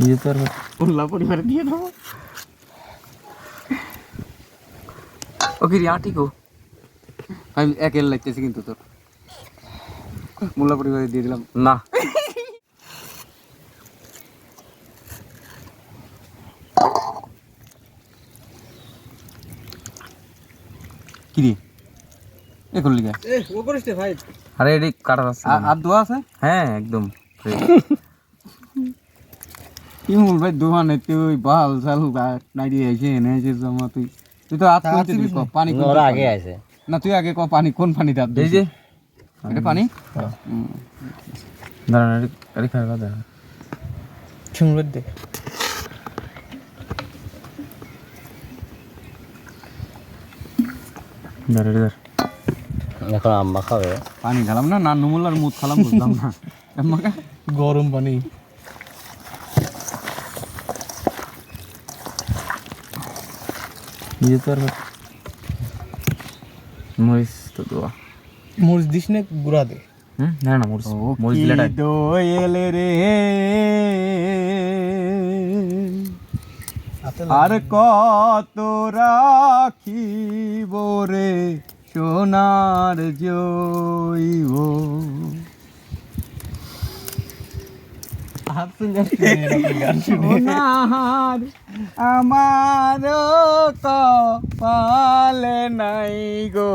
নিজে তো আর উল্লা পরিবারে দিয়ে দেবো। ও কি আটি গো? আমি একের লাগতেছি কিন্তু তোর। মোল্লা পরিবারে দিয়ে দিলাম। না। কি রে? এ করলি কে? ও করিস ভাই। আরে এটি কাটার আছে আ- আর দোয়া আছে? হ্যাঁ একদম। Fresh। কি মূল ভাই দোকানে তুই বাল চাল নাই দিয়ে এসে এনে এসে জমা তুই। তুই তো হাত করতে ক, পানি কোন ওরা আগে? আছে না তুই আগে ক পানি কোন পানি দাব এই যে। এটা পানি? দাঁড়ান এটি খাওয়া দাঁড়ান? চুমড়ে দে। দাঁড়া দাঁড়া। এখন আম্মা খাবে। পানি খেলাম না নান্নু মোল্লার মুখ খালাম বুঝলাম না। গরম পানি। নিজে তো আর মরিচ তো দোয়া মরিচ দিস না গুড়া দে। না না মরিচ মরিচ দিলে এটা- দোয়েল রে। আর কত রাখিব রে সোনার জৈব সোনার আমার কপালে নাই গো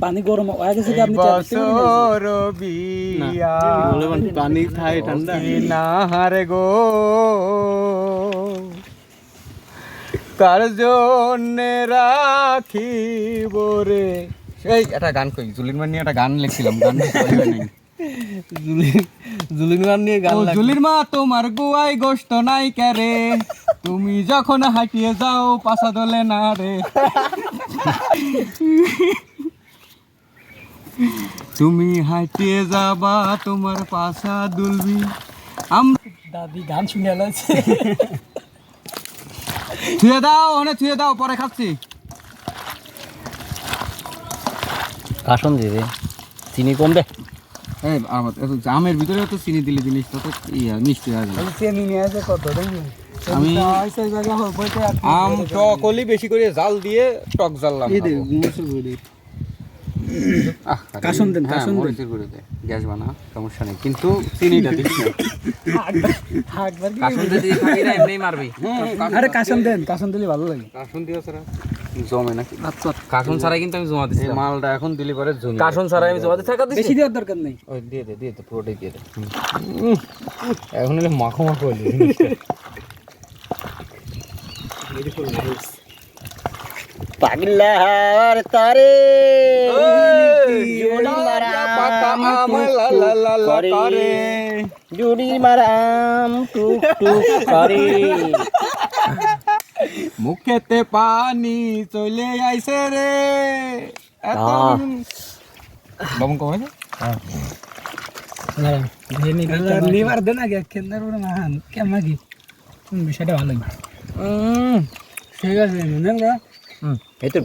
পানি গরম হয়ে গেছে আপনি বছর বিয়া পানি খাই ঠান্ডা। নাহার গো কার জন্যে রাখিব রে? এই একটা গান কই জুলিন মানি একটা গান লিখছিলাম গান জুলিন গান নিয়ে গান লাগে জুলির মা তোমার গুয়াই গোস্ত নাই কেরে তুমি যখন হাঁটিয়ে যাও পাশা দলে না রে। তুমি হাঁটিয়ে যাবা তোমার পাশা দুলবি। আম দাদি গান শুনে থুয়ে দাও অনেক থুয়ে দাও পরে খাচ্ছি। কাসন দিবে চিনি কম দে এই আমার জামের ভিতরে তো চিনি দিলে জিনিসটা তো ইয়া মিষ্টি হয়ে যাবে। চিনি নিয়ে আছে কত দেখি আমি আম টক হলি বেশি করে জাল দিয়ে টক জাললাম কাসন দেন, কাসন দেন। মরিচের গুঁড়ো দে গ্যাস বানা সমস্যা নেই। কিন্তু চিনিটা দিস না। খাবি এমনি মারবি। আরে কাসন দেন কাসন দিলে ভালো লাগে। কাসুন দিও জমে নাকি? কাসুন ছাড়াই কিন্তু আমি জমা দিচ্ছি মালটা এখন দিলি পরে জমে কাসুন ছাড়াই আমি জমা দিতে থাকা দিচ্ছি বেশি দেওয়ার দরকার নেই। ওই দিয়ে দে দিয়ে দে পুরোটাই দিয়ে দে। এখন হলে মাখো মাখো হলি। পাগলার তারে। জুড়ি মারাম টুক টুক করে। মুখেতে পানি চলে আইছে রে। লবণ কমাই নিবার দেন আগে কেন্দ্র মাহান কেমন কি বিষয়টা ভালো ঠিক আছে হুম এই তো।